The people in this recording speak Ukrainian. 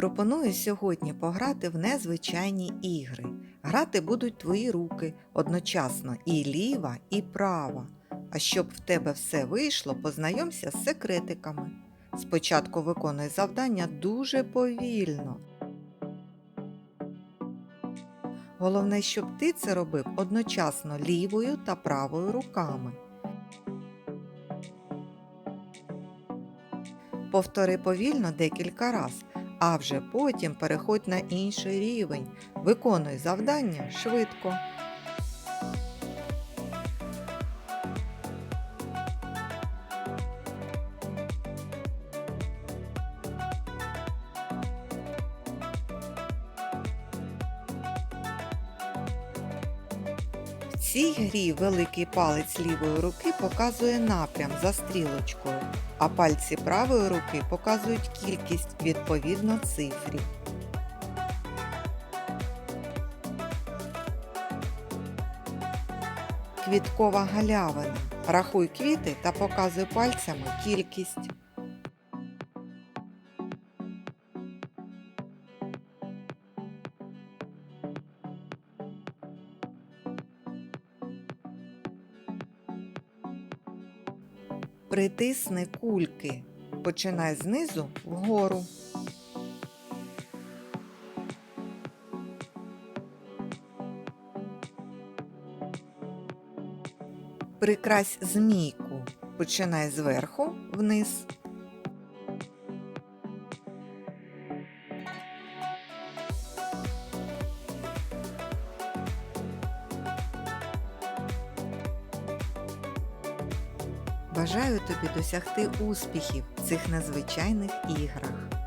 Пропоную сьогодні пограти в незвичайні ігри. Грати будуть твої руки одночасно і ліва, і права. А щоб в тебе все вийшло, познайомся з секретиками. Спочатку виконуй завдання дуже повільно. Головне, щоб ти це робив одночасно лівою та правою руками. Повтори повільно декілька разів, а вже потім переходь на інший рівень. Виконуй завдання швидко. Цій грі великий палець лівої руки показує напрям за стрілочкою, а пальці правої руки показують кількість відповідно цифрі. Квіткова галявина. Рахуй квіти та показуй пальцями кількість. Притисни кульки. Починай знизу вгору. Прикрась змійку. Починай зверху вниз. Бажаю тобі досягти успіхів в цих надзвичайних іграх.